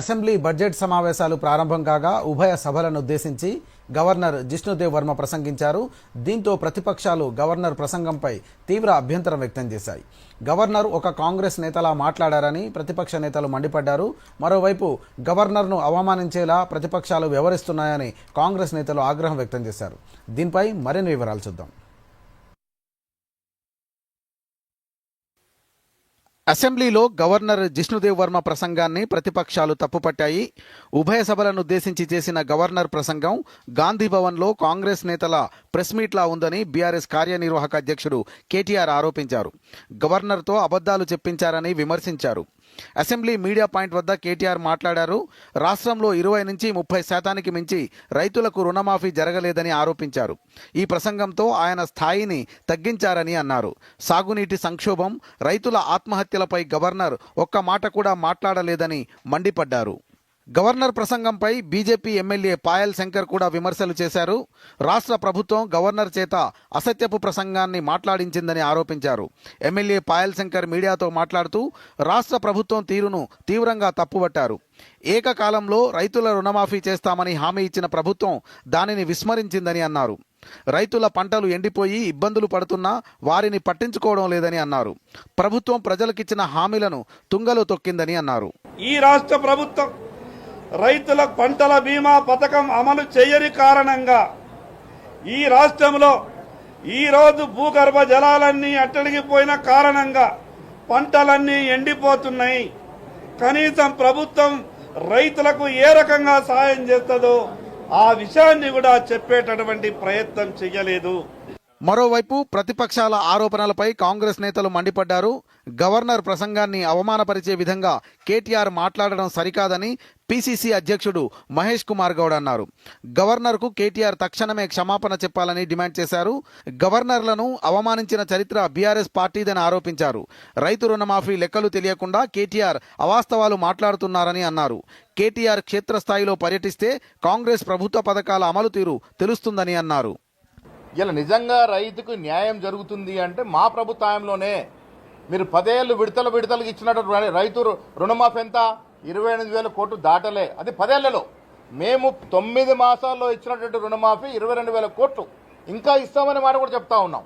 Assembly budget సమావేశాలు ప్రారంభం కాగా ఉభయ సభలను ఉద్దేశించి గవర్నర్ జిష్ణుదేవ్ వర్మ ప్రసంగించారు. దీంతో ప్రతిపక్షాలు గవర్నర్ ప్రసంగంపై తీవ్ర అభ్యంతరం వ్యక్తం చేశాయి. గవర్నర్ ఒక కాంగ్రెస్ నేతలా మాట్లాడారని ప్రతిపక్ష నేతలు మండిపడ్డారు. మరోవైపు గవర్నర్ను అవమానించేలా ప్రతిపక్షాలు వ్యవహరిస్తున్నాయని కాంగ్రెస్ నేతలు ఆగ్రహం వ్యక్తం చేశారు. దీనిపై మరిన్ని వివరాలు చూద్దాం. అసెంబ్లీలో గవర్నర్ జిష్ణుదేవ్ వర్మ ప్రసంగాన్ని ప్రతిపక్షాలు తప్పుపట్టాయి. ఉభయ సభలను ఉద్దేశించి చేసిన గవర్నర్ ప్రసంగం గాంధీ భవన్లో కాంగ్రెస్ నేతల ప్రెస్ మీట్లా ఉందని బీఆర్ఎస్ కార్యనిర్వాహక అధ్యక్షుడు కేటీఆర్ ఆరోపించారు. గవర్నర్తో అబద్ధాలు చెప్పించారని విమర్శించారు. అసెంబ్లీ మీడియా పాయింట్ వద్ద కేటీఆర్ మాట్లాడారు. రాష్ట్రంలో ఇరవై నుంచి ముప్పై శాతానికి మించి రైతులకు రుణమాఫీ జరగలేదని ఆరోపించారు. ఈ ప్రసంగంతో ఆయన స్థాయిని తగ్గించారని అన్నారు. సాగునీటి సంక్షోభం రైతుల ఆత్మహత్యలపై గవర్నర్ ఒక్క మాట కూడా మాట్లాడలేదని మండిపడ్డారు. గవర్నర్ ప్రసంగంపై బీజేపీ ఎమ్మెల్యే పాయల్ శంకర్ కూడా విమర్శలు చేశారు. రాష్ట్ర ప్రభుత్వం గవర్నర్ చేత అసత్యపు ప్రసంగాన్ని మాట్లాడించిందని ఆరోపించారు. ఎమ్మెల్యే పాయల్ శంకర్ మీడియాతో మాట్లాడుతూ రాష్ట్ర ప్రభుత్వం తీరును తీవ్రంగా తప్పుపట్టారు ఏకకాలంలో రైతుల రుణమాఫీ చేస్తామని హామీ ఇచ్చిన ప్రభుత్వం దానిని విస్మరించిందని అన్నారు. రైతుల పంటలు ఎండిపోయి ఇబ్బందులు పడుతున్నా వారిని పట్టించుకోవడం లేదని అన్నారు. ప్రభుత్వం ప్రజలకిచ్చిన హామీలను తుంగలో తొక్కిందని అన్నారు. ఈ రాష్ట్ర ప్రభుత్వం రైతుల పంటల బీమా పథకం అమలు చేయని కారణంగా ఈ రాష్ట్రంలో ఈరోజు భూగర్భ జలాలన్నీ అట్టడిగిపోయిన కారణంగా పంటలన్నీ ఎండిపోతున్నాయి. కనీసం ప్రభుత్వం రైతులకు ఏ రకంగా సాయం చేస్తుందో ఆ విషయాన్ని కూడా చెప్పేటటువంటి ప్రయత్నం చేయలేదు. మరోవైపు ప్రతిపక్షాల ఆరోపణలపై కాంగ్రెస్ నేతలు మండిపడ్డారు. గవర్నర్ ప్రసంగాన్ని అవమానపరిచే విధంగా కేటీఆర్ మాట్లాడడం సరికాదని పీసీసీ అధ్యక్షుడు మహేష్ కుమార్ గౌడ్ అన్నారు. గవర్నర్కు కేటీఆర్ తక్షణమే క్షమాపణ చెప్పాలని డిమాండ్ చేశారు. గవర్నర్లను అవమానించిన చరిత్ర బీఆర్ఎస్ పార్టీదని ఆరోపించారు. రైతు రుణమాఫీ లెక్కలు తెలియకుండా కేటీఆర్ అవాస్తవాలు మాట్లాడుతున్నారని అన్నారు. కేటీఆర్ క్షేత్రస్థాయిలో పర్యటిస్తే కాంగ్రెస్ ప్రభుత్వ పథకాల అమలు తీరు తెలుస్తుందని అన్నారు. ఇలా నిజంగా రైతుకు న్యాయం జరుగుతుంది అంటే మా ప్రభుత్వంలోనే మీరు పదేళ్ళు విడతలు విడతలకు ఇచ్చినట్టు రైతు రుణమాఫీ ఎంత? ఇరవై ఎనిమిది వేల కోట్లు దాటలే. అది పదేళ్ళలో. మేము తొమ్మిది మాసాల్లో ఇచ్చినటువంటి రుణమాఫీ ఇరవై రెండు వేల కోట్లు. ఇంకా ఇస్తామని మాట కూడా చెప్తా ఉన్నాం.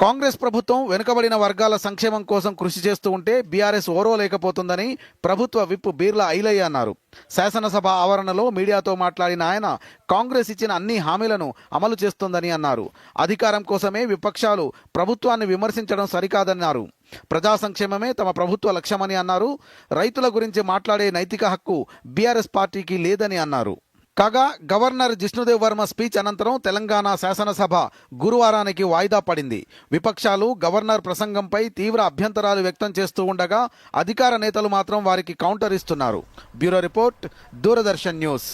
కాంగ్రెస్ ప్రభుత్వం వెనుకబడిన వర్గాల సంక్షేమం కోసం కృషి చేస్తూ ఉంటే బీఆర్ఎస్ ఓర్వలేకపోతుందని ప్రభుత్వ విప్ బీర్లా ఐలయ్య అన్నారు. శాసనసభ ఆవరణలో మీడియాతో మాట్లాడిన ఆయన కాంగ్రెస్ ఇచ్చిన అన్ని హామీలను అమలు చేస్తోందని అన్నారు. అధికారం కోసమే విపక్షాలు ప్రభుత్వాన్ని విమర్శించడం సరికాదన్నారు. ప్రజా సంక్షేమమే తమ ప్రభుత్వ లక్ష్యమని అన్నారు. రైతుల గురించి మాట్లాడే నైతిక హక్కు బీఆర్ఎస్ పార్టీకి లేదని అన్నారు. కాగా గవర్నర్ జిష్ణుదేవ్ వర్మ స్పీచ్ అనంతరం తెలంగాణ శాసనసభ గురువారానికి వాయిదా పడింది. విపక్షాలు గవర్నర్ ప్రసంగంపై తీవ్ర అభ్యంతరాలు వ్యక్తం చేస్తూ ఉండగా అధికార నేతలు మాత్రం వారికి కౌంటర్ ఇస్తున్నారు. Bureau report Doordarshan news.